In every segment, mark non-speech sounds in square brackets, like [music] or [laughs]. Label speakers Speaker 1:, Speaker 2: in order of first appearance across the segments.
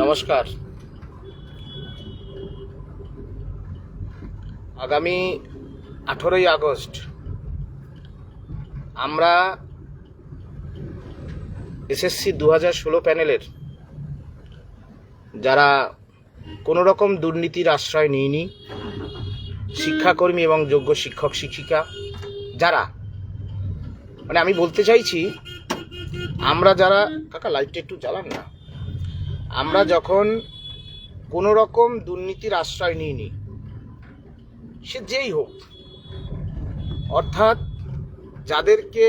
Speaker 1: নমস্কার। আগামী আঠেরোই আগস্ট আমরা এসএসসি দু হাজার ষোলো প্যানেলের যারা কোনো রকম দুর্নীতির আশ্রয় নিইনি, শিক্ষাকর্মী এবং যোগ্য শিক্ষক শিক্ষিকা, যারা মানে আমি বলতে চাইছি আমরা যারা কাকা লাইটটা একটু জ্বালান না। আমরা যখন কোনো রকম দুর্নীতির আশ্রয় নিইনি, সে যেই হোক, অর্থাৎ যাদেরকে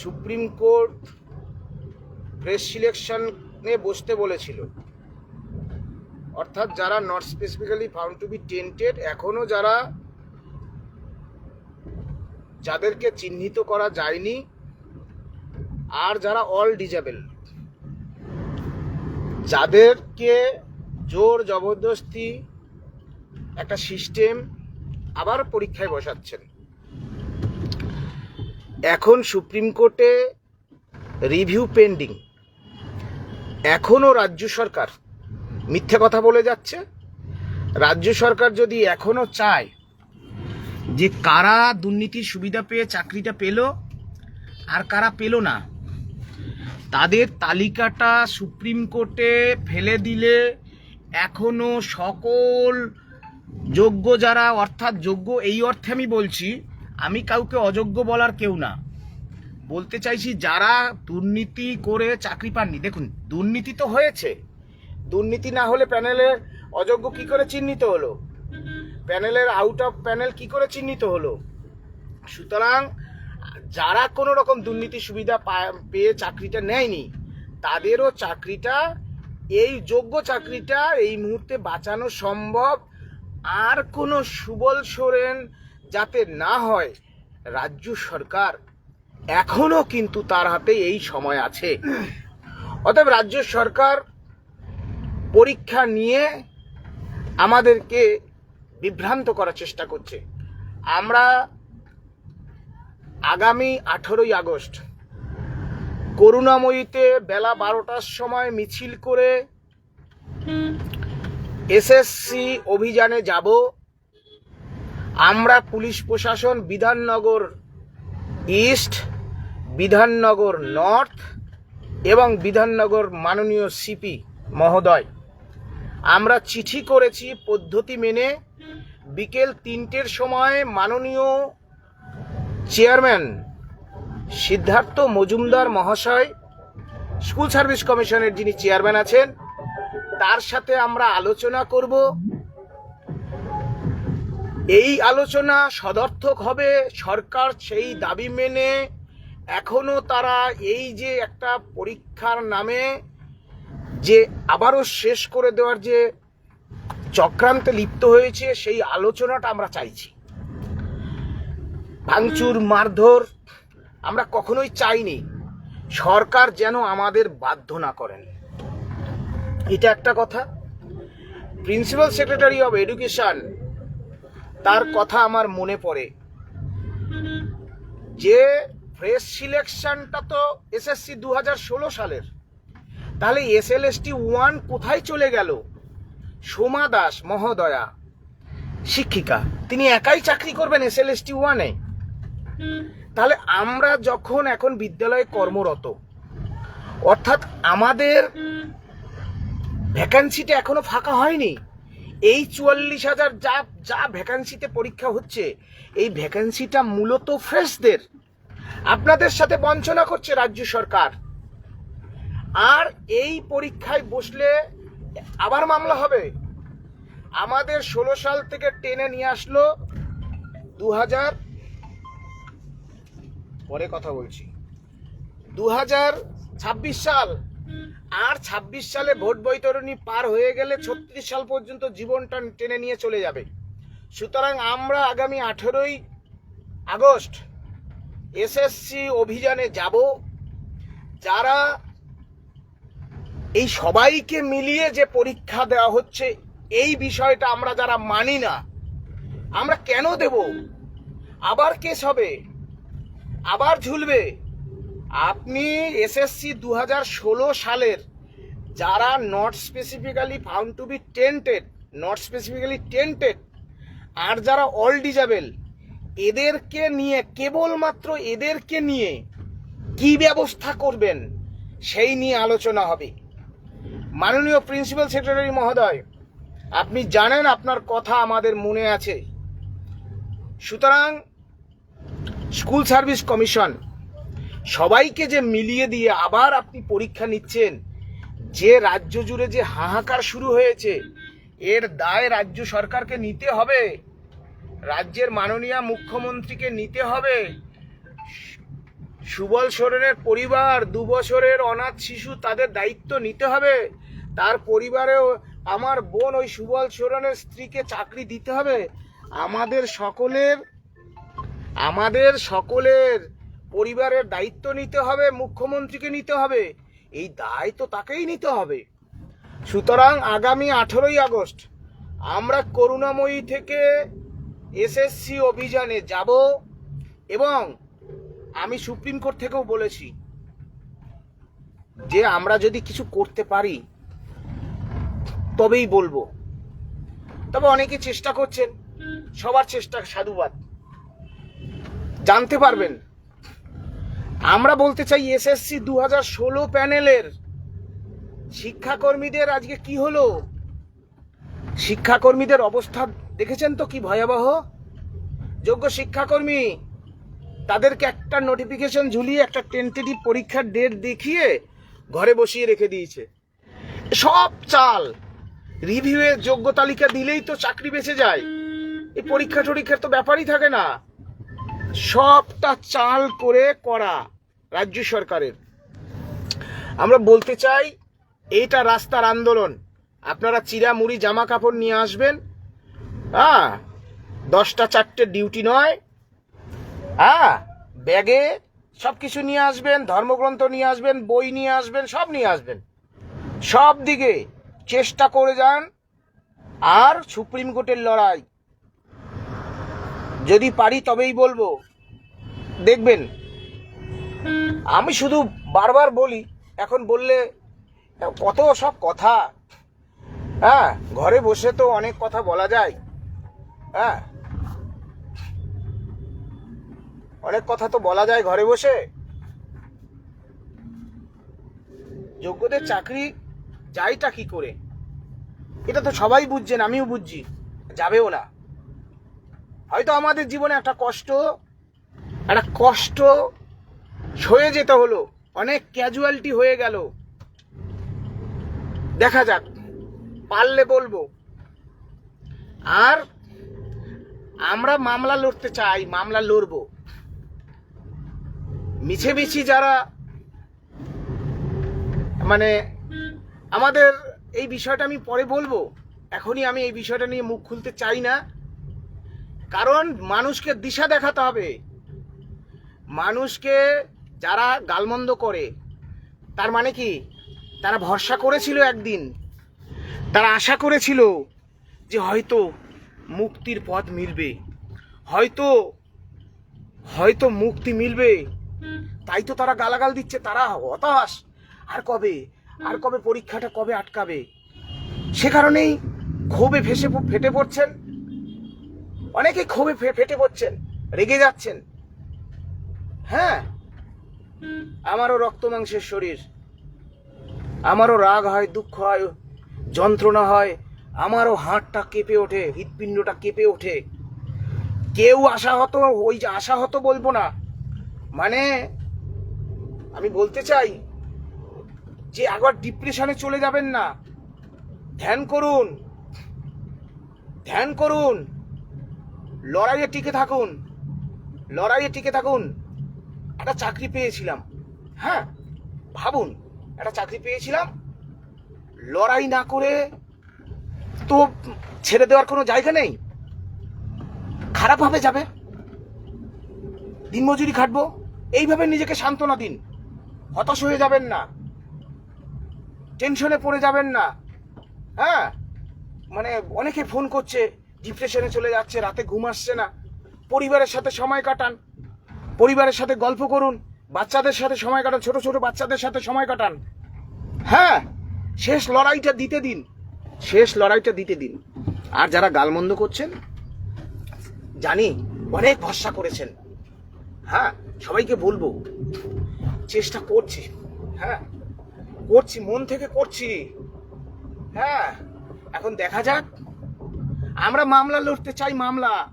Speaker 1: সুপ্রিম কোর্ট প্রেস সিলেকশনে বসতে বলেছিল, অর্থাৎ যারা not specifically found to be tainted এখনও যারা যাদেরকে চিহ্নিত করা যায়নি আর যারা অল ডিজেবল যাদেরকে জোর জবরদস্তি একটা সিস্টেম আবার পরীক্ষায় বসাচ্ছেন। এখন সুপ্রিম কোর্টে রিভিউ পেন্ডিং এখনও রাজ্য সরকার মিথ্যে কথা বলে যাচ্ছে। রাজ্য সরকার যদি এখনও চায় যে কারা দুর্নীতির সুবিধা পেয়ে চাকরিটা পেল আর কারা পেল না তাদের তালিকাটা সুপ্রিম কোর্টে ফেলে দিলে এখনও সকল যোগ্য যারা, অর্থাৎ যোগ্য এই অর্থে আমি বলছি, আমি কাউকে অযোগ্য বলার কেউ না। বলতে চাইছি যারা দুর্নীতি করে চাকরি পাননি, দেখুন, দুর্নীতি তো হয়েছে। দুর্নীতি না হলে প্যানেলের অযোগ্য কি করে চিহ্নিত হলো? প্যানেলের আউট অফ প্যানেল কি করে চিহ্নিত হলো? সুতরাং যারা কোনো রকম দুর্নীতি সুবিধা পেয়ে চাকরিটা নেয়নি, তাদেরও চাকরিটা, এই যোগ্য চাকরিটা এই মুহূর্তে বাঁচানো সম্ভব। আর কোনো সুবল সোরেন যাতে না হয়, রাজ্য সরকার এখনও কিন্তু তার হাতে এই সময় আছে। অতএব রাজ্য সরকার পরীক্ষা নিয়ে আমাদেরকে বিভ্রান্ত করার চেষ্টা করছে। আমরা আগামী আঠেরোই আগস্ট করুণাময়ীতে বেলা বারোটার সময় মিছিল করে এসএসসি অভিযানে যাব। আমরা পুলিশ প্রশাসন বিধাননগর ইস্ট, বিধাননগর নর্থ এবং বিধাননগর মাননীয় সিপি মহোদয়। আমরা চিঠি করেছি পদ্ধতি মেনে। বিকেল তিনটের সময় মাননীয় চেয়ারম্যান সিদ্ধার্থ মজুমদার মহাশয়, স্কুল সার্ভিস কমিশনের যিনি চেয়ারম্যান আছেন, তার সাথে আমরা আলোচনা করব। এই আলোচনা সদর্থক হবে সরকার সেই দাবি মেনে। এখনও তারা এই যে একটা পরীক্ষার নামে যে আবারও শেষ করে দেওয়ার যে চক্রান্তে লিপ্ত হয়েছে, সেই আলোচনাটা আমরা চাইছি। ভাঙচুর, মারধর আমরা কখনোই চাইনি। সরকার যেন আমাদের বাধ্য না করেন। এটা একটা কথা। প্রিন্সিপাল সেক্রেটারি অফ এডুকেশন তার কথা আমার মনে পড়ে। যে ফ্রেশ সিলেকশনটা তো এসএসসি দু ষোলো সালের। তাহলে এসএলএসটি ওয়ান কোথায় চলে গেল? সোমা দাস মহোদয়া, শিক্ষিকা, তিনি একাই চাকরি করবেন এসএলএসটি ওয়ানে তাহলে আমরা যখন এখন বিদ্যালয়ে কর্মরত, অর্থাৎ আমাদের ভ্যাকান্সিটা এখনও ফাঁকা হয়নি, এই চুয়াল্লিশ হাজার যা যা ভ্যাকান্সিতে পরীক্ষা হচ্ছে, এই ভ্যাকান্সিটা মূলত ফ্রেশদের, আপনাদের সাথে বঞ্চনা করছে রাজ্য সরকার। আর এই পরীক্ষায় বসলে আবার মামলা হবে। আমাদের ষোলো সাল থেকে টেনে নিয়ে আসলো দু হাজার পরে কথা বলছি। দু হাজার ছাব্বিশ সাল আর ছাব্বিশ সালে ভোট বৈতরণী পার হয়ে গেলে ছত্রিশ সাল পর্যন্ত জীবনটা টেনে নিয়ে চলে যাবে। সুতরাং আমরা আগামী আঠেরোই আগস্ট এসএসসি অভিযানে যাব। যারা এই সবাইকে মিলিয়ে যে পরীক্ষা দেওয়া হচ্ছে, এই বিষয়টা আমরা যারা মানি না, আমরা কেন দেব? আবার কেস হবে। আবার ঝুলবে। আপনি এসএসসি দু হাজার ষোলো সালের, যারা not specifically found to be tainted not specifically tainted আর যারা অল ডিজাবেল এদেরকে নিয়ে, কেবলমাত্র এদেরকে নিয়ে কি ব্যবস্থা করবেন, সেই নিয়ে আলোচনা হবে। মাননীয় প্রিন্সিপাল সেক্রেটারি মহোদয়, আপনি জানেন আপনার কথা আমাদের মনে আছে। সুতরাং স্কুল সার্ভিস কমিশন। সবাইকে যে মিলিয়ে দিয়ে আবার আপনি পরীক্ষা নিচ্ছেন, যে রাজ্য জুড়ে যে হাহাকার শুরু হয়েছে, এর দায় রাজ্য সরকারকে নিতে হবে। রাজ্যের মাননীয় মুখ্যমন্ত্রীকে নিতে হবে। সুবল সোরেনের পরিবার, দু বছরের অনাথ শিশু তাদের দায়িত্ব নিতে হবে। তার পরিবারেও আমার বোন ওই সুবল সোরেনের স্ত্রীকে চাকরি দিতে হবে। আমাদের সকলের আমাদের সকলের পরিবারের দায়িত্ব নিতে হবে, মুখ্যমন্ত্রীকে নিতে হবে। এই দায় তো তাকেই নিতে হবে। সুতরাং আগামী আঠেরোই আগস্ট আমরা করুণাময়ী থেকে এসএসসি অভিযানে যাব এবং আমি সুপ্রিম কোর্ট থেকেও বলেছি যে আমরা যদি কিছু করতে পারি, তবেই বলব। তবে অনেকে চেষ্টা করছেন, সবার চেষ্টা সাধুবাদ। জানতে পারবেন। আমরা বলতে চাই এসএসসি দু হাজার ষোলো প্যানেলের শিক্ষাকর্মীদের আজকে কি হলো? শিক্ষাকর্মীদের অবস্থা দেখেছেন তো কি ভয়াবহ? যোগ্য শিক্ষাকর্মী তাদেরকে একটা নোটিফিকেশন ঝুলিয়ে, একটা টেন্টেটিভ পরীক্ষার ডেট দেখিয়ে ঘরে বসিয়ে রেখে দিয়েছে। সব চাল রিভিউয়ের যোগ্য তালিকা দিলেই তো চাকরি বেঁচে যায়। এই পরীক্ষা টরীক্ষার তো ব্যাপারই থাকে না। সবটা চাল করে করা রাজ্য সরকারের। আমরা বলতে চাই, এইটা রাস্তার আন্দোলন। আপনারা চিরামুড়ি জামা কাপড় নিয়ে আসবেন। হ্যাঁ দশটা চারটে ডিউটি নয়। হ্যাঁ ব্যাগে সব কিছু নিয়ে আসবেন, ধর্মগ্রন্থ নিয়ে আসবেন, বই নিয়ে আসবেন, সব নিয়ে আসবেন। সব দিকে চেষ্টা করে যান। আর সুপ্রিম কোর্টের লড়াই। যদি পারি তবেই বলব। দেখবেন। আমি শুধু বারবার বলি, এখন বললে কত সব কথা। হ্যাঁ ঘরে বসে তো অনেক কথা বলা যায়। হ্যাঁ। অনেক কথা তো বলা যায় ঘরে বসে। যোগ্যদের চাকরি যাইটা কি করে? এটা তো সবাই বুঝছেন, আমিও বুঝছি, যাবেও না। হয়তো আমাদের জীবনে একটা কষ্ট একটা কষ্ট সয়ে যেতে হলো, অনেক ক্যাজুয়ালিটি হয়ে গেল। দেখা যাক, পারলে বলব। আর আমরা মামলা লড়তে চাই, মামলা লড়বো। মিছেমিছি যারা মানে আমাদের এই বিষয়টা আমি পরে বলব। এখনই আমি এই বিষয়টা নিয়ে মুখ খুলতে চাই না। কারণ মানুষকে দিশা দেখাতে হবে। মানুষকে যারা গালমন্দ করে তার মানে কি? তারা ভরসা করেছিল একদিন। তারা আশা করেছিল যে হয়তো মুক্তির পথ মিলবে। হয়তো হয়তো মুক্তি মিলবে। তাই তো তারা গালাগাল দিচ্ছে তারা হতাশ। আর কবে? আর কবে পরীক্ষাটা কবে আটকাবে? সে কারণেই ক্ষোভে ফেসে ফেটে পড়ছেন অনেকে ফে- ফেটে পড়ছেন, রেগে যাচ্ছেন। হ্যাঁ আমারও রক্ত মাংসের শরীর। আমারও রাগ হয়, দুঃখ হয়, যন্ত্রণা হয়। আমারও হাড়টা কেঁপে ওঠে, হৃৎপিণ্ডটা কেঁপে ওঠে। কেউ আশাহত, ওই যে আশাহত বলব না। মানে আমি বলতে চাই যে একবার ডিপ্রেশনে চলে যাবেন না। ধ্যান করুন। ধ্যান করুন। লড়াইয়ে টিকে থাকুন। লড়াইয়ে টিকে থাকুন। একটা চাকরি পেয়েছিলাম। হ্যাঁ ভাবুন, একটা চাকরি পেয়েছিলাম। লড়াই না করে তো ছেড়ে দেওয়ার কোনো জায়গা নেই। খারাপভাবে যাবে। দিনমজুরি খাটবো। এইভাবে নিজেকে সান্ত্বনা দিন। হতাশ হয়ে যাবেন না। টেনশনে পড়ে যাবেন না। হ্যাঁ মানে অনেকে ফোন করছে ডিপ্রেশনে চলে যাচ্ছে, রাতে ঘুম আসছে না। পরিবারের সাথে সময় কাটান, পরিবারের সাথে গল্প করুন, বাচ্চাদের সাথে সময় কাটান, ছোট ছোট বাচ্চাদের সাথে সময় কাটান। হ্যাঁ শেষ লড়াইটা দিতে দিন, শেষ লড়াইটা দিতে দিন। আর যারা গালমন্দ করছেন, জানি অনেক ভরসা করেছেন। হ্যাঁ সবাইকে বলব, চেষ্টা করছি। হ্যাঁ করছি, মন থেকে করছি। হ্যাঁ এখন দেখা যাক আমরা মামলা লড়তে চাই মামলা।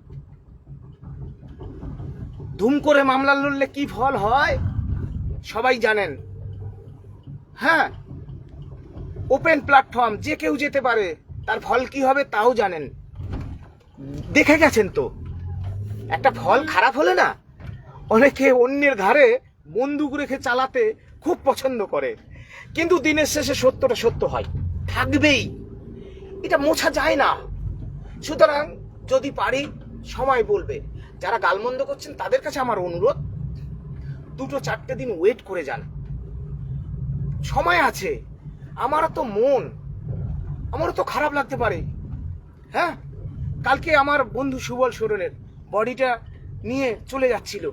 Speaker 1: ধুম করে মামলা লড়লে কি ফল হয়? সবাই জানেন। হ্যাঁ ওপেন প্ল্যাটফর্ম যে কেউ যেতে পারে, তার ফল কি হবে তাও জানেন। দেখে গেছেন তো। একটা ফল খারাপ হলে না, অনেকে অন্যের ঘাড়ে বন্দুক রেখে চালাতে খুব পছন্দ করে। কিন্তু দিনের শেষে সত্যটা সত্য হয়। থাকবেই। এটা মোছা যায় না। সুতরাং যদি পারি, সময় বলবে। যারা গালমন্দ করছেন, তাদের কাছে আমার অনুরোধ, দুটো চারটে দিন ওয়েট করে যান। সময় আছে। আমারও তো মন। আমারও তো খারাপ লাগতে পারে। হ্যাঁ? কালকে আমার বন্ধু সুবল সোরেনের বডিটা নিয়ে চলে যাচ্ছিল।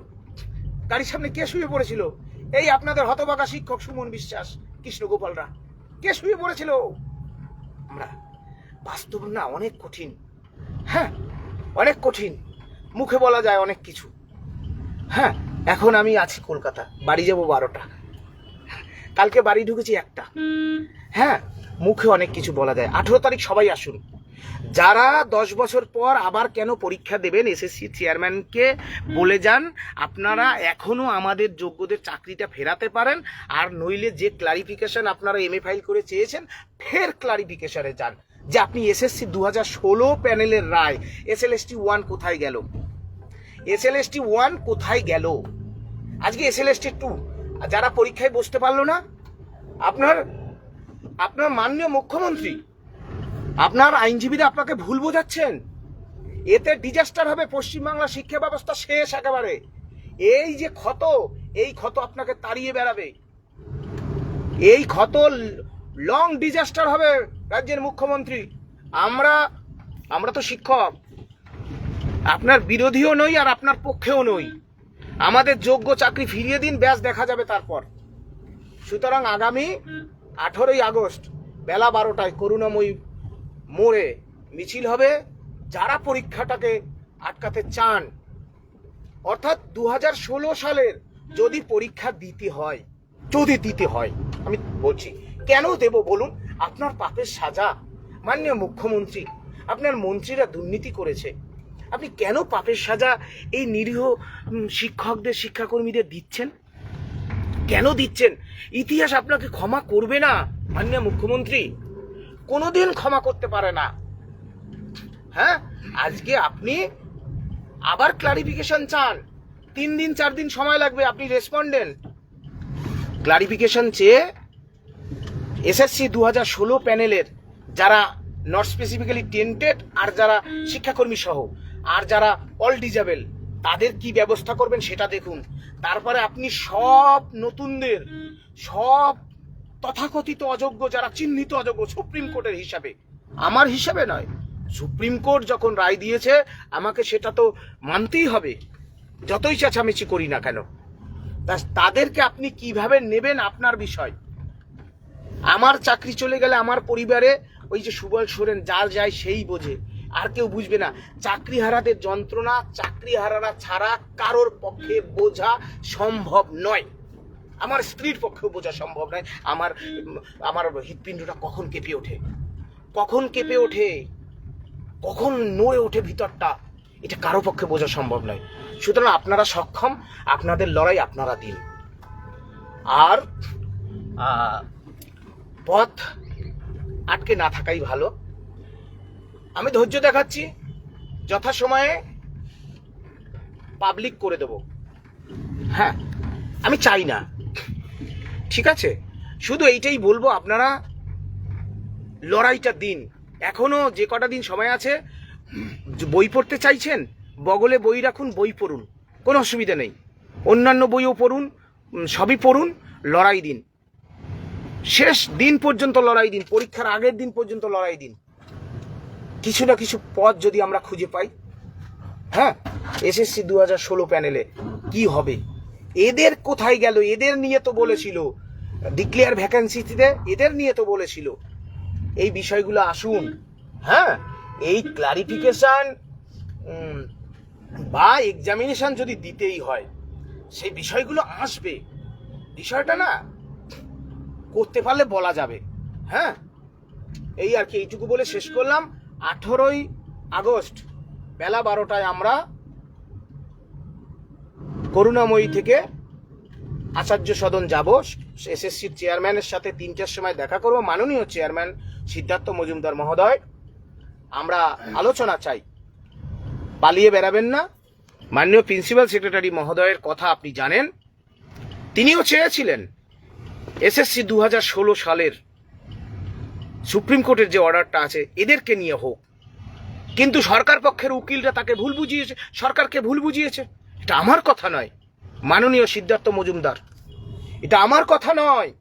Speaker 1: গাড়ির সামনে কে শুয়ে পড়েছিল? এই আপনাদের হতবাকা শিক্ষক সুমন বিশ্বাস, কৃষ্ণগোপালরা। কে শুয়ে পড়েছিল? আমরা। বাস্তব না, অনেক কঠিন। হ্যাঁ অনেক কঠিন। মুখে বলা যায় অনেক কিছু। হ্যাঁ এখন আমি আছি কলকাতা। বাড়ি যাব বারোটা। কালকে বাড়ি ঢুকেছি একটা। হ্যাঁ মুখে অনেক কিছু বলা যায়। আঠেরো তারিখ সবাই আসুন। যারা দশ বছর পর আবার কেন পরীক্ষা দেবেন এসএসসি চেয়ারম্যানকে বলে যান আপনারা এখনও আমাদের যোগ্যদের চাকরিটা ফেরাতে পারেন। আর নইলে যে ক্লারিফিকেশন আপনারা এমএ ফাইল করে চেয়েছেন ফের ক্লারিফিকেশনে যান। যে আপনি এসএসসি দু হাজার ষোলো প্যানেলের রায় এসএলএসটি ওয়ান কোথায় গেল? এসএলএসটি ওয়ান কোথায় গেল? আজকে এস এসএলএসটি টু যারা পরীক্ষায় বসতে পারল না, আপনার আপনার মাননীয় মুখ্যমন্ত্রী, আপনার আইনজীবীরা আপনাকে ভুল বোঝাচ্ছেন। এতে ডিজাস্টার হবে, পশ্চিমবাংলা শিক্ষা ব্যবস্থা শেষ একেবারে। এই যে ক্ষত, এই ক্ষত আপনাকে তাড়িয়ে বেড়াবে। এই ক্ষত লং ডিজাস্টার হবে রাজ্যের মুখ্যমন্ত্রী। আমরা আমরা তো শিক্ষক। আপনার বিরোধীও নই আর আপনার পক্ষেও নই। আমাদের যোগ্য চাকরি ফিরিয়ে দিন, ব্যাস দেখা যাবে তারপর। সুতরাং আগামী আঠেরোই আগস্ট, বেলা বারোটায় করুণাময়ী মোড়ে মিছিল হবে। যারা পরীক্ষাটাকে আটকাতে চান, অর্থাৎ দু হাজার ষোলো সালের যদি পরীক্ষা দিতে হয়, যদি দিতে হয়, আমি বলছি। কেন দেব বলুন? আপনার পাপের সাজা। মাননীয় মুখ্যমন্ত্রী, আপনার মন্ত্রীরা দুর্নীতি করেছে। আপনি কেন পাপের সাজা এই নিরীহ শিক্ষকদের, শিক্ষাকর্মীদের দিচ্ছেন? কেন দিচ্ছেন? ইতিহাস আপনাকে ক্ষমা করবে না, মাননীয় মুখ্যমন্ত্রী। কোনোদিন ক্ষমা করতে পারে না। হ্যাঁ? আজকে আপনি আবার ক্লারিফিকেশন চান। তিন দিন, চার দিন সময় লাগবে, আপনি রেসপন্ডেন্ট ক্লারিফিকেশন চেয়ে এসএসসি দু হাজার ষোলো প্যানেলের যারা নট স্পেসিফিক্যালি টেন্টেড আর যারা শিক্ষাকর্মী সহ, আর যারা অল ডিজেবল তাদের কি ব্যবস্থা করবেন সেটা দেখুন। তারপরে আপনি সব নতুনদের, সব তথাকথিত অযোগ্য, যারা চিহ্নিত অযোগ্য সুপ্রিম কোর্টের হিসাবে, আমার হিসাবে নয় সুপ্রিম কোর্ট যখন রায় দিয়েছে, আমাকে সেটা তো মানতেই হবে, যতই চেঁচামেচি করি না কেন। তাদেরকে আপনি কীভাবে নেবেন আপনার বিষয়? আমার চাকরি চলে গেলে আমার পরিবারে ওই যে সুবল সোরেন, যার যায় সেই বোঝে। আর কেউ বুঝবে না চাকরি হারাদের যন্ত্রণা চাকরি হারারা ছাড়া কারোর পক্ষে বোঝা সম্ভব নয়। আমার স্ত্রীর পক্ষেও বোঝা সম্ভব নয়, আমার আমার হৃৎপিণ্ডটা কখন কেঁপে ওঠে। কখন কেঁপে ওঠে? কখন নড়ে ওঠে ভিতরটা? এটা কারও পক্ষে বোঝা সম্ভব নয়। সুতরাং আপনারা সক্ষম, আপনাদের লড়াই আপনারা দিন। আর পথ আটকে না থাকাই ভালো। আমি ধৈর্য দেখাচ্ছি, যথাসময়ে পাবলিক করে দেব। হ্যাঁ আমি চাই না। ঠিক আছে? শুধু এইটাই বলব, আপনারা লড়াইটা দিন। এখনও যে কটা দিন সময় আছে, বই পড়তে চাইছেন? বগলে বই রাখুন, বই পড়ুন। কোনো অসুবিধা নেই। অন্যান্য বইও পড়ুন সবই পড়ুন, লড়াই দিন। শেষ দিন পর্যন্ত লড়াই দিন, পরীক্ষার আগের দিন পর্যন্ত লড়াই দিন। কিছু না কিছু পথ যদি আমরা খুঁজে পাই হ্যাঁ? এসএসসি দু হাজার ষোলো প্যানেলে কি হবে? এদের কোথায় গেল? এদের নিয়ে তো বলেছিল। ডিক্লেয়ার ভ্যাকেন্সিতে এদের নিয়ে তো বলেছিল। এই বিষয়গুলো আসুন হ্যাঁ? এই ক্লারিফিকেশান বা এক্সামিনেশান যদি দিতেই হয়, সেই বিষয়গুলো আসবে। বিষয়টা না করতে পারলে বলা যাবে। হ্যাঁ? এই আর কি, এইটুকু বলে শেষ করলাম। আঠেরোই আগস্ট, বেলা বারোটায় আমরা করুণাময়ী থেকে আচার্য সদন যাব। এসএসসির চেয়ারম্যানের সাথে তিনটার সময় দেখা করব। মাননীয় চেয়ারম্যান সিদ্ধার্থ মজুমদার মহোদয়। আমরা আলোচনা চাই। পালিয়ে বেড়াবেন না। মাননীয় প্রিন্সিপাল সেক্রেটারি মহোদয়ের কথা আপনি জানেন। তিনিও চেয়েছিলেন। এসএসসি দু হাজার ষোলো সালের সুপ্রিম কোর্টের যে অর্ডারটা আছে, এদেরকে নিয়ে হোক। কিন্তু সরকার পক্ষের উকিলরা তাকে ভুল বুঝিয়েছে, সরকারকে ভুল বুঝিয়েছে। এটা আমার কথা নয়, মাননীয় সিদ্ধার্থ মজুমদার। এটা আমার কথা নয়,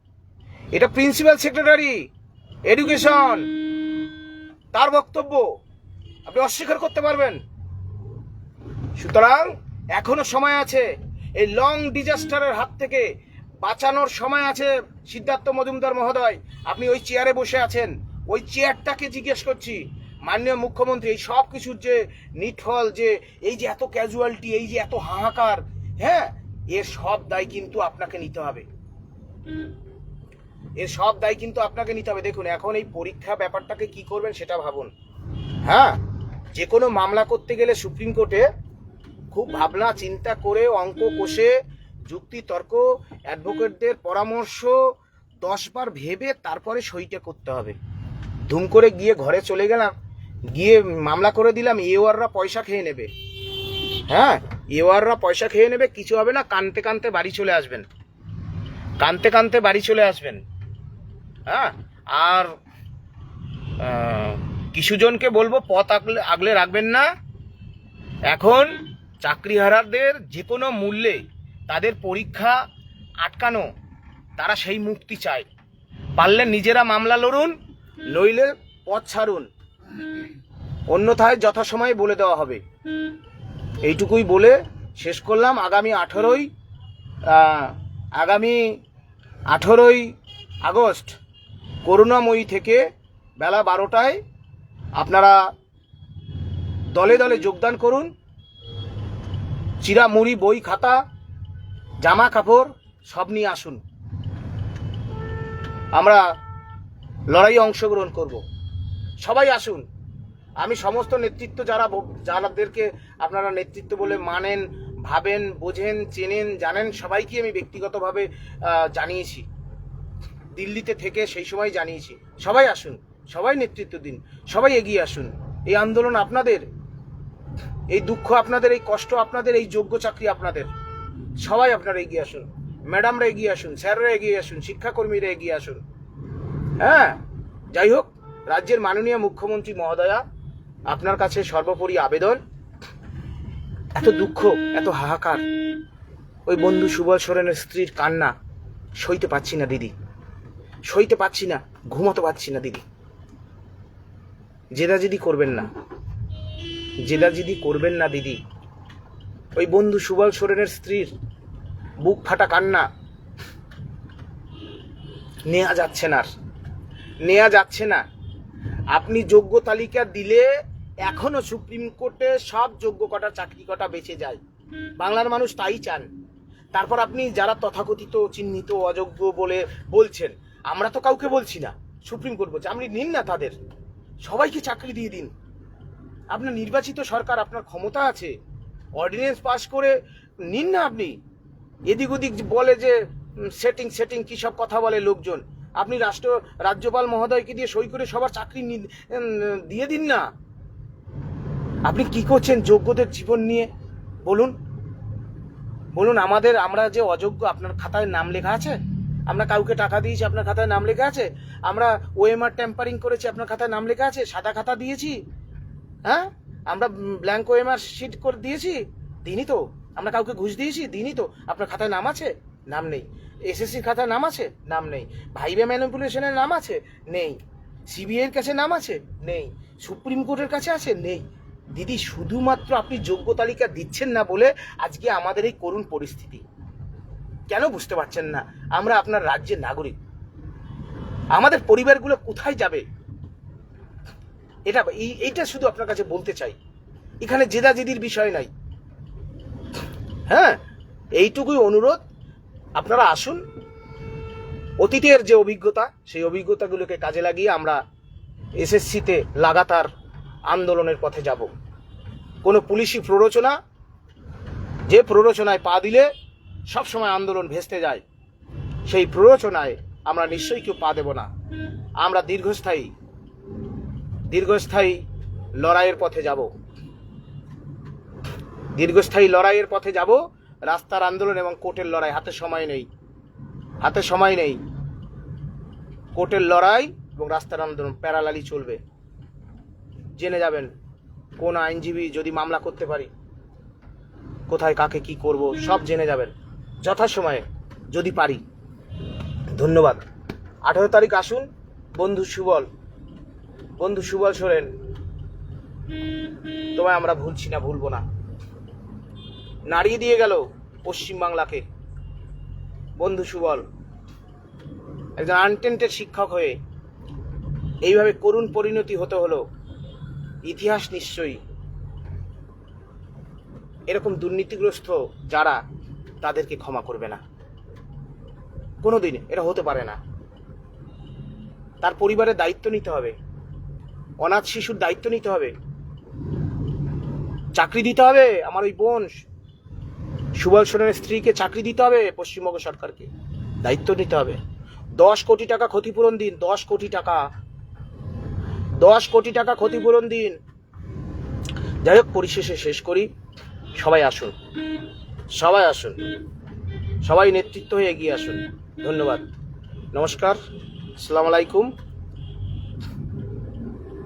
Speaker 1: এটা প্রিন্সিপাল সেক্রেটারি, এডুকেশন, তার বক্তব্য। আপনি অস্বীকার করতে পারবেন। সুতরাং এখনও সময় আছে, এই লং ডিজাস্টারের হাত থেকে বাঁচানোর সময় আছে সিদ্ধার্থ মজুমদার মহোদয়। আপনি ওই চেয়ারে বসে আছেন। ওই চেয়ারটাকে জিজ্ঞেস করছি। মাননীয় মুখ্যমন্ত্রী, এই সব কিছুর যে নিঠল যে এই যে এত ক্যাজুয়ালিটি এই যে এত হাহাকার হ্যাঁ? এর সব দায় কিন্তু আপনাকে নিতে হবে। এর সব দায় কিন্তু আপনাকে নিতে হবে। দেখুন, এখন এই পরীক্ষা ব্যাপারটাকে কি করবেন সেটা ভাবুন। হ্যাঁ? যে কোনো মামলা করতে গেলে সুপ্রিম কোর্টে খুব ভাবনা, চিন্তা করে অঙ্ক কষে যুক্তি তর্ক অ্যাডভোকেটদের পরামর্শ দশবার ভেবে তারপরে সইটা করতে হবে। ধুম করে গিয়ে ঘরে চলে গেলাম গিয়ে মামলা করে দিলাম এওয়াররা পয়সা খেয়ে নেবে। হ্যাঁ এওয়াররা পয়সা খেয়ে নেবে কিছু হবে না কানতে কানতে বাড়ি চলে আসবেন। কানতে কানতে বাড়ি চলে আসবেন। হ্যাঁ আর কিছুজনকে বলব পথ আগলে আগলে রাখবেন না। এখন চাকরিহারাদের যে কোনো মূল্যে তাদের পরীক্ষা আটকানো, তারা সেই মুক্তি চায়। পারলে নিজেরা মামলা লড়ুন, লইলে পথ ছাড়ুন। অন্যথায় যথাসময়ে বলে দেওয়া হবে। এইটুকুই বলে শেষ করলাম। আগামী আঠেরোই আগামী আঠেরোই আগস্ট করুণাময়ী থেকে বেলা বারোটায় আপনারা দলে দলে যোগদান করুন। চিরা মুড়ি বই খাতা জামা কাপড় সব নিয়ে আসুন। আমরা লড়াইয়ে অংশগ্রহণ করব। সবাই আসুন। আমি সমস্ত নেতৃত্ব যারা যারাদেরকে আপনারা নেতৃত্ব বলে মানেন, ভাবেন, বোঝেন, চেনেন, জানেন, সবাইকে আমি ব্যক্তিগতভাবে জানিয়েছি। দিল্লিতে থেকে সেই সময় জানিয়েছি। সবাই আসুন। সবাই নেতৃত্ব দিন। সবাই এগিয়ে আসুন। এই আন্দোলন আপনাদের। এই দুঃখ আপনাদের, এই কষ্ট আপনাদের, এই যোগ্য চাকরি আপনাদের। সবাই আপনারা এগিয়ে আসুন। ম্যাডামরা এগিয়ে আসুন, স্যাররা এগিয়ে আসুন, শিক্ষাকর্মীরা এগিয়ে আসুন। হ্যাঁ যাই হোক, রাজ্যের মাননীয় মুখ্যমন্ত্রী মহোদয়া, আপনার কাছে সর্বোপরি আবেদন। এত দুঃখ, এত হাহাকার। ওই বন্ধু সুবল সোরেনের স্ত্রীর কান্না, সইতে পাচ্ছি না দিদি। সইতে পাচ্ছি না, ঘুমাতে পাচ্ছি না দিদি। জেদাজেদি করবেন না। জেদাজেদি করবেন না দিদি। ওই বন্ধু সুবল সোরেনের স্ত্রীর বুক ফাটা কান্না। নেওয়া যাচ্ছে না নেওয়া যাচ্ছে না। আপনি যোগ্য তালিকা দিলে এখনও সুপ্রিম কোর্টে সব যোগ্য কটা, চাকরি কটা বেঁচে যায়। বাংলার মানুষ তাই চান। তারপর আপনি যারা তথাকথিত, চিহ্নিত, অযোগ্য বলে বলছেন, আমরা তো কাউকে বলছি না। সুপ্রিম কোর্ট বলছে, আপনি নিন না তাদের। সবাইকে চাকরি দিয়ে দিন। আপনার নির্বাচিত সরকার, আপনার ক্ষমতা আছে। অর্ডিন্যান্স পাশ করে নিন না আপনি। এদিক ওদিক বলে যে সেটিং সেটিং কী সব কথা বলে লোকজন। আপনি রাষ্ট্র, রাজ্যপাল মহোদয়কে দিয়ে সই করে সবার চাকরি দিয়ে দিন না। আপনি কি করছেন যোগ্যদের জীবন নিয়ে? বলুন। বলুন, আমাদের, আমরা যে অযোগ্য, আপনার খাতায় নাম লেখা আছে? আমরা কাউকে টাকা দিয়েছি, আপনার খাতায় নাম লেখা আছে? আমরা ওএমআর টেম্পারিং করেছি, আপনার খাতায় নাম লেখা আছে? সাদা খাতা দিয়েছি? হ্যাঁ? আমরা ব্ল্যাঙ্ক ওএমআর শিট করে দিয়েছি দিনই তো। আমরা কাউকে ঘুষ দিয়েছি দিনই তো। আপনার খাতায় নাম আছে? নাম নেই। এসএসসির খাতায় নাম আছে? নাম নেই। ভাইবে ম্যানিপুলেশনের নাম আছে? নেই। সিবিআই এর কাছে নাম আছে? নেই। সুপ্রিম কোর্টের কাছে আছে? নেই। দিদি, শুধুমাত্র আপনি যোগ্য তালিকা দিচ্ছেন না বলে আজকে আমাদের এই করুণ পরিস্থিতি। কেন বুঝতে পারছেন না? আমরা আপনার রাজ্যের নাগরিক। আমাদের পরিবারগুলো কোথায় যাবে? এটা, এই- এইটা শুধু আপনার কাছে বলতে চাই। এখানে জেদা জেদাজেদির বিষয় নাই। হ্যাঁ এইটুকুই অনুরোধ। আপনারা আসুন। অতীতের যে অভিজ্ঞতা, সেই অভিজ্ঞতাগুলোকে কাজে লাগিয়ে আমরা এসএসসিতে লাগাতার আন্দোলনের পথে যাব। কোনো পুলিশি প্ররোচনা, যে প্ররোচনায় পা দিলে সবসময় আন্দোলন ভেস্তে যায়, সেই প্ররোচনায় আমরা নিশ্চয়ই কেউ পা দেব না। আমরা দীর্ঘস্থায়ী দীর্ঘস্থায়ী লড়াইয়ের পথে যাব। দীর্ঘস্থায়ী লড়াইয়ের পথে যাব, রাস্তার আন্দোলন এবং কোর্টের লড়াই। হাতে সময় নেই। হাতে সময় নেই। কোর্টের লড়াই এবং রাস্তার আন্দোলন প্যারালালি চলবে। জেনে যাবেন কোন আইনজীবী যদি মামলা করতে পারি, কোথায়, কাকে কি করব, সব জেনে যাবেন। যথাসময়ে যদি পারি। ধন্যবাদ। আঠেরো তারিখ আসুন। বন্ধু সুবল বন্ধু সুবল সোরেন তোমায় আমরা ভুলছি না ভুলবো না। নাড়িয়ে দিয়ে গেল পশ্চিমবাংলাকে বন্ধু সুবল একজন আনটেন্টেড শিক্ষক হয়ে এইভাবে করুণ পরিণতি হতে হলো ইতিহাস নিশ্চয়ই। এরকম দুর্নীতিগ্রস্ত যারা তাদেরকে ক্ষমা করবে না। কোনোদিন এটা হতে পারে না। তার পরিবারের দায়িত্ব নিতে হবে। অনাথ শিশুর দায়িত্ব নিতে হবে। চাকরি দিতে হবে আমার ওই বোন। সুবল সোরেনের স্ত্রীকে চাকরি দিতে হবে পশ্চিমবঙ্গ সরকারকে। দায়িত্ব নিতে হবে। দশ কোটি টাকা ক্ষতিপূরণ দিন, দশ কোটি টাকা। দশ কোটি টাকা ক্ষতিপূরণ দিন। যাই হোক, পরিশেষে শেষ করি। সবাই আসুন। সবাই আসুন। সবাই নেতৃত্ব হয়ে এগিয়ে আসুন। ধন্যবাদ। নমস্কার। আসসালামু আলাইকুম।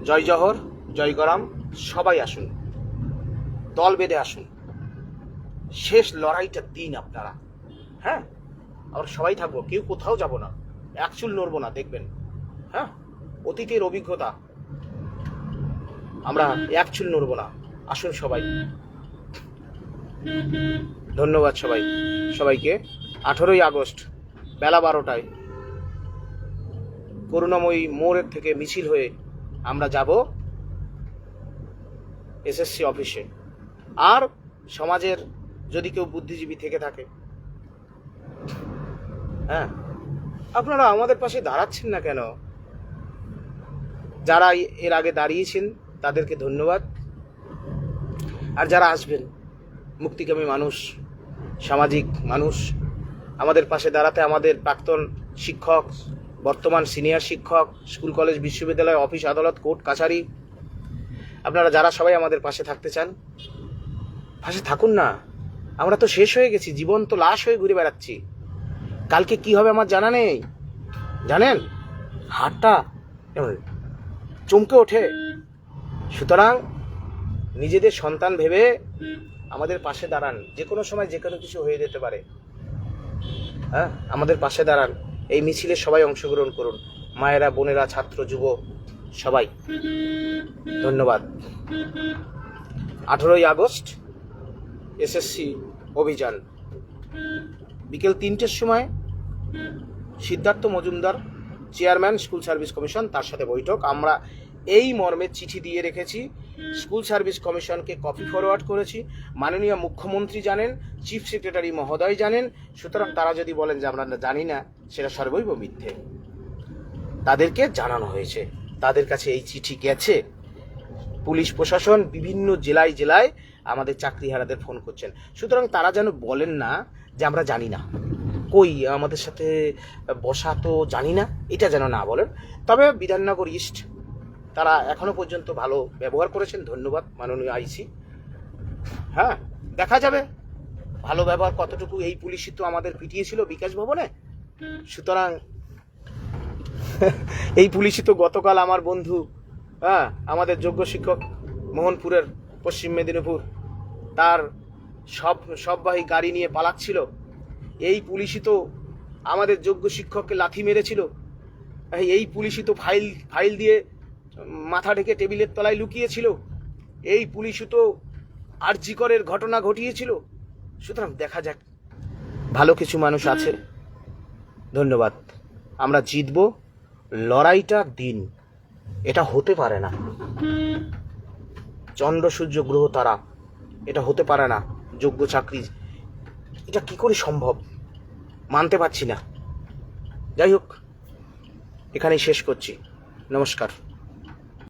Speaker 1: জয় জহর, জয় গরাম, সবাই আসুন। দল বেঁধে আসুন। শেষ লড়াইটা দিন আপনারা। হ্যাঁ? আমরা সবাই থাকব, কেউ কোথাও যাব না। এক চুল নড়বো না, দেখবেন। হ্যাঁ? অতীতের অভিজ্ঞতা। আমরা এক চুল নড়বো না। আসুন সবাই। ধন্যবাদ সবাই। সবাইকে। আঠেরোই আগস্ট, বেলা বারোটায়। করুণাময়ী মোড়ের থেকে মিছিল হয়ে আমরা যাব এসএসসি অফিসে আর সমাজের যদি কেউ বুদ্ধিজীবী থেকে থাকে হ্যাঁ আপনারা আমাদের পাশে দাঁড়াচ্ছেন না কেন? যারা এর আগে দাঁড়িয়েছেন, তাদেরকে ধন্যবাদ। আর যারা আসবেন, মুক্তিকামী মানুষ, সামাজিক মানুষ, আমাদের পাশে দাঁড়াতে আমাদের প্রাক্তন শিক্ষক বর্তমান সিনিয়র শিক্ষক, স্কুল, কলেজ বিশ্ববিদ্যালয় অফিস, আদালত, কোর্ট, কাছারি। আপনারা যারা সবাই আমাদের পাশে থাকতে চান, পাশে থাকুন না। আমরা তো শেষ হয়ে গেছি, জীবন তো লাশ হয়ে ঘুরে বেড়াচ্ছি। কালকে কি হবে আমার জানা নেই। জানেন? হাটটা চমকে ওঠে। সুতরাং নিজেদের সন্তান ভেবে আমাদের পাশে দাঁড়ান। যে কোনো সময় যে কোনো কিছু হয়ে যেতে পারে। হ্যাঁ? আমাদের পাশে দাঁড়ান। এই মিছিলে সবাই অংশগ্রহণ করুন। মায়েরা, বোনেরা, ছাত্র, যুব, সবাই। ধন্যবাদ। আঠেরোই আগস্ট, এসএসসি অভিযান। বিকেল তিনটের সময় Siddhartha Majumdar, chairman, school service commission, তার সাথে বৈঠক। আমরা এই মর্মে চিঠি দিয়ে রেখেছি। স্কুল সার্ভিস কমিশনকে কপি ফরওয়ার্ড করেছি। মাননীয় মুখ্যমন্ত্রী জানেন চিফ সেক্রেটারি মহোদয় জানেন সুতরাং তারা যদি বলেন যে আমরা জানি না সেটা সর্বৈব মিথ্যে। তাদেরকে জানানো হয়েছে। তাদের কাছে এই চিঠি গেছে। পুলিশ প্রশাসন বিভিন্ন জেলায় জেলায় আমাদের চাকরিহারাদের ফোন করছেন। সুতরাং তারা যেন বলেন না যে আমরা জানি না। কই আমাদের সাথে বসা তো জানি না এটা যেন না বলেন। তবে বিধাননগর ইস্ট তারা এখনও পর্যন্ত ভালো ব্যবহার করেছেন। ধন্যবাদ মাননীয় আইসি। হ্যাঁ দেখা যাবে ভালো ব্যবহার কতটুকু। এই পুলিশই তো আমাদের পিটিয়েছিল বিকাশ ভবনে। সুতরাং [laughs] এই পুলিশই তো গতকাল আমার বন্ধু হ্যাঁ আমাদের যোগ্য শিক্ষক মোহনপুরের পশ্চিম মেদিনীপুর, তার সব, সববাহী গাড়ি নিয়ে পালাচ্ছিল। এই পুলিশই তো আমাদের যোগ্য শিক্ষককে লাথি মেরেছিল। এই- এই পুলিশই তো ফাইল ফাইল দিয়ে মাথা ঢেকে টেবিলের তলায় লুকিয়েছিল। এই পুলিশই তো আরজিকরের ঘটনা ঘটিয়েছিল। সুতরাং দেখা যাক। ভালো কিছু মানুষ আছে। ধন্যবাদ। আমরা জিতব। লড়াইটা দিন। এটা হতে পারে না। চন্দ্র, সূর্য, গ্রহ, তারা। এটা হতে পারে না। যোগ্য চাকরি। এটা কি করে সম্ভব? মানতে পারছি না। যাই হোক, এখানেই শেষ করছি। নমস্কার।